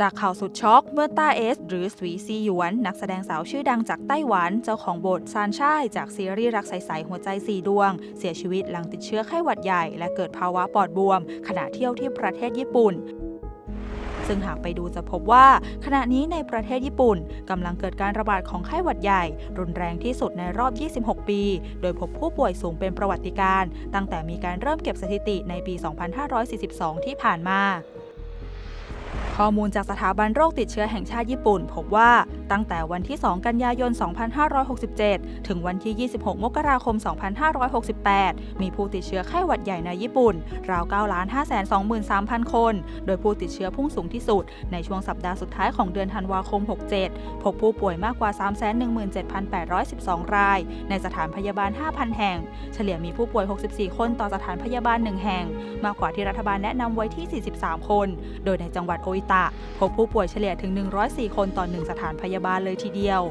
จากข่าวสุดช็อกเมื่อต้าเอส หรือสวีซีหยวน นักแสดงสาวชื่อดังจากไต้หวัน เจ้าของบทซานช่ายจากซีรีส์รักใสๆหัวใจสีดวง เสียชีวิตหลังติดเชื้อไข้หวัดใหญ่ และเกิดภาวะปอดบวม ขณะเที่ยวที่ประเทศญี่ปุ่นซึ่งหากไปดูจะพบว่า ขณะนี้ในประเทศญี่ปุ่นกำลังเกิดการระบาดของไข้หวัดใหญ่ รุนแรงที่สุดในรอบ 26 ปี โดยพบผู้ป่วยสูงเป็นประวัติการ ตั้งแต่มีการเริ่มเก็บสถิติในปี 2542 ที่ผ่านมา ข้อมูลจากสถาบันโรคติดเชื้อแห่งชาติญี่ปุ่น พบว่าตั้งแต่วันที่ 2 กันยายน 2567 ถึงวันที่ 26 มกราคม 2568 มีผู้ติดเชื้อไข้หวัดใหญ่ในญี่ปุ่น ราว9 5 2 3 0 0 0 คน โดยผู้ติดเชื้อพุ่งสูงที่สุด ในช่วงสัปดาห์สุดท้ายของเดือนธันวาคม 67 พบผู้ป่วยมากกว่า 317,812 ราย ในสถานพยาบาล 5,000 แห่ง เฉลี่ยมีผู้ป่วย 64 คนต่อสถานพยาบาล 1 แห่ง มากกว่าที่รัฐบาลแนะนำไว้ที่ 43 คน โดยในจังหวัดโออิตะ พบผู้ป่วยเฉลี่ยถึง 104 คนต่อ 1 สถานพยาบาลเลยทีเดียว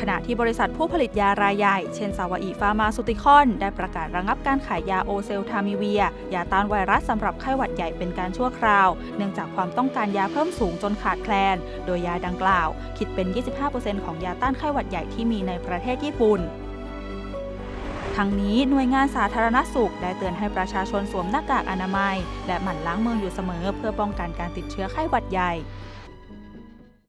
ขณะที่บริษัทผู้ผลิตยารายใหญ่ เช่นซาวาอิฟาร์มาซูติคอน ได้ประกาศระงับการขายยาโอเซลทามิเวีย ยาต้านไวรัสสำหรับไข้หวัดใหญ่เป็นการชั่วคราว เนื่องจากความต้องการยาเพิ่มสูงจนขาดแคลน โดยยาดังกล่าว คิดเป็น 25%ของยาต้านไข้หวัดใหญ่ที่มีในประเทศญี่ปุ่น ทั้งนี้หน่วยงานสาธารณสุข ได้เตือนให้ประชาชนสวมหน้ากากอนามัย และหมั่นล้างมืออยู่เสมอ เพื่อป้องกันการติดเชื้อไข้หวัดใหญ่